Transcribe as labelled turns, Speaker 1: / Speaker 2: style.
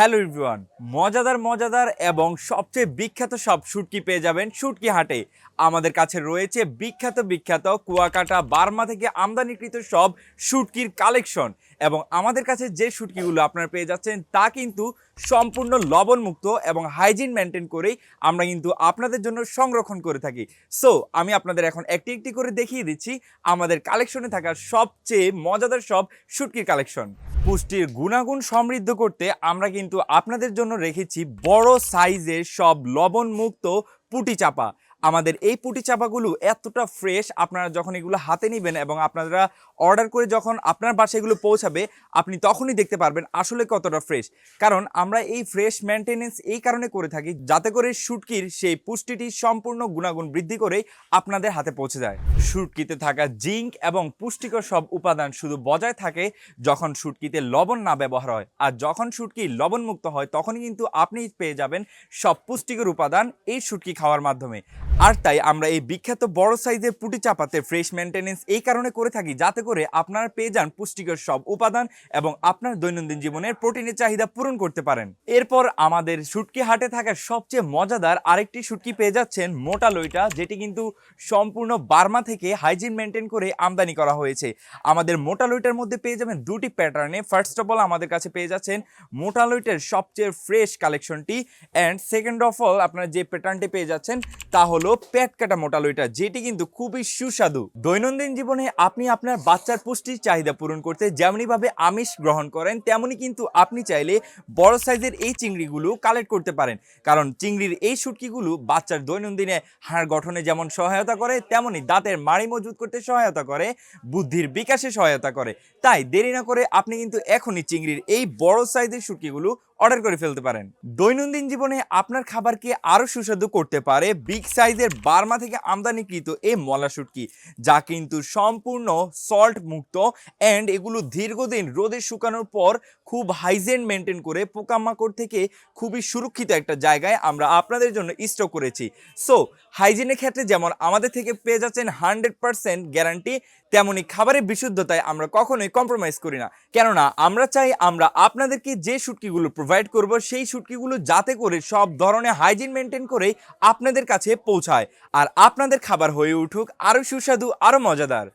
Speaker 1: Hello everyone মজাদার মজাদার এবং সবচেয়ে বিখ্যাত সব শুটকি পেয়ে যাবেন শুটকি হাটে। আমাদের কাছে রয়েছে বিখ্যাত বিখ্যাত কুয়াকাটা, বার্মা থেকে আমদানিকৃত সব শুটকির কালেকশন এবং আমাদের কাছে যে শুটকিগুলো আপনারা পেয়ে যাচ্ছেন তা কিন্তু সম্পূর্ণ লবণমুক্ত এবং হাইজিন মেনটেন করেই আমরা কিন্তু আপনাদের জন্য সংরক্ষণ করে থাকি। সো আমি আপনাদের এখন একটি একটি করে দেখিয়ে দিচ্ছি আমাদের কালেকশনে থাকা সবচেয়ে মজাদার সব শুটকির কালেকশন। পুষ্টির গুণাগুণ সমৃদ্ধ করতে আমরা কিন্তু আপনাদের জন্য রেখেছি বড় সাইজের সব লবণমুক্ত পুটি চাপা। আমাদের এই পুটি চাপাগুলো এতটা ফ্রেশ আপনারা যখন এগুলো হাতে নেবেন এবং আপনারা অর্ডার করে যখন আপনার বাসায় এগুলো পৌঁছাবে, আপনি তখনই দেখতে পারবেন আসলে কতটা ফ্রেশ কারণ আমরা এই ফ্রেশ মেনটেনেন্স এই কারণে করে থাকি যাতে করে শুটকির সেই পুষ্টিটি সম্পূর্ণ গুণাগুণ বৃদ্ধি করে আপনাদের হাতে পৌঁছে যায়। শুটকিতে থাকা জিঙ্ক এবং পুষ্টিকর সব উপাদান শুধু বজায় থাকে যখন শুটকিতে লবণ না ব্যবহার হয়। আর যখন শুটকি লবণমুক্ত হয়, তখনই কিন্তু আপনি পেয়ে যাবেন সব পুষ্টিকর উপাদান এই শুটকি খাওয়ার মাধ্যমে। আর তাই আমরা এই বিখ্যাত বড় সাইজের পুটি চাপাতে ফ্রেশ মেনটেনেন্স এই কারণে করে থাকি, যাতে করে আপনারা পেয়ে যান পুষ্টিকর সব উপাদান এবং আপনার দৈনন্দিন জীবনের প্রোটিনের চাহিদা পূরণ করতে পারেন। এরপর আমাদের শুটকি হাটে থাকা সবচেয়ে মজাদার আরেকটি শুটকি পেয়ে যাচ্ছেন মোটা লইটা, যেটি কিন্তু সম্পূর্ণ বার্মা থেকে হাইজিন মেনটেন করে আমদানি করা হয়েছে। আমাদের মোটা লইটার মধ্যে পেয়ে যাবেন দুটি প্যাটার্নে ফার্স্ট অফ অল আমাদের কাছে পেয়ে যাচ্ছেন মোটা লইটের সবচেয়ে ফ্রেশ কালেকশনটি অ্যান্ড সেকেন্ড অফ অল আপনারা যে প্যাটার্নটি পেয়ে যাচ্ছেন, তা হলো পেট কাটা মোটা লইটা, যেটি কিন্তু খুবই সুস্বাদু। দৈনন্দিন জীবনে আপনি আপনার বাচ্চার পুষ্টির চাহিদা পূরণ করতে যেমনিভাবে আমিষ গ্রহণ করেন তেমনি কিন্তু আপনি চাইলে বড় সাইজের এই চিংড়িগুলো কালেক্ট করতে পারেন। কারণ চিংড়ির এই শুটকিগুলো বাচ্চার দৈনন্দিনে হাড় গঠনে যেমন সহায়তা করে তেমনি দাঁতের মাড়ি মজবুত করতে সহায়তা করে, বুদ্ধির বিকাশে সহায়তা করে। তাই দেরি না করে আপনি কিন্তু এখনই চিংড়ির এই বড় সাইজের শুটকিগুলো অর্ডার করে ফেলতে পারেন। দৈনন্দিন জীবনে আপনার খাবারকে আরও সুস্বাদু করতে পারে? বিগ সাইজের বার্মা থেকে আমদানিকৃত এই মলা শুটকি, যা কিন্তু সম্পূর্ণ সল্ট মুক্ত অ্যান্ড এগুলো দীর্ঘদিন রোদে শুকানোর পর খুব হাইজেন মেনটেন করে পোকামাকড় থেকে খুবই সুরক্ষিত একটা জায়গায় আমরা আপনাদের জন্য স্টক করেছি। সো হাইজিনের ক্ষেত্রে যেমন আমাদের থেকে পেয়ে যাচ্ছেন হান্ড্রেড পার্সেন্ট গ্যারান্টি তেমনি খাবারের বিশুদ্ধতায় আমরা কখনোই কম্প্রোমাইজ করি না। কেননা আমরা চাই আমরা আপনাদেরকে যে শুটকিগুলো প্রোভাইড করব সেই শুটকিগুলো যাতে করে সব ধরনের হাইজিন মেনটেন করে আপনাদের কাছে পৌঁছায়। আর আপনাদের খাবার হয়ে উঠুক, আরও সুস্বাদু, আরও মজাদার।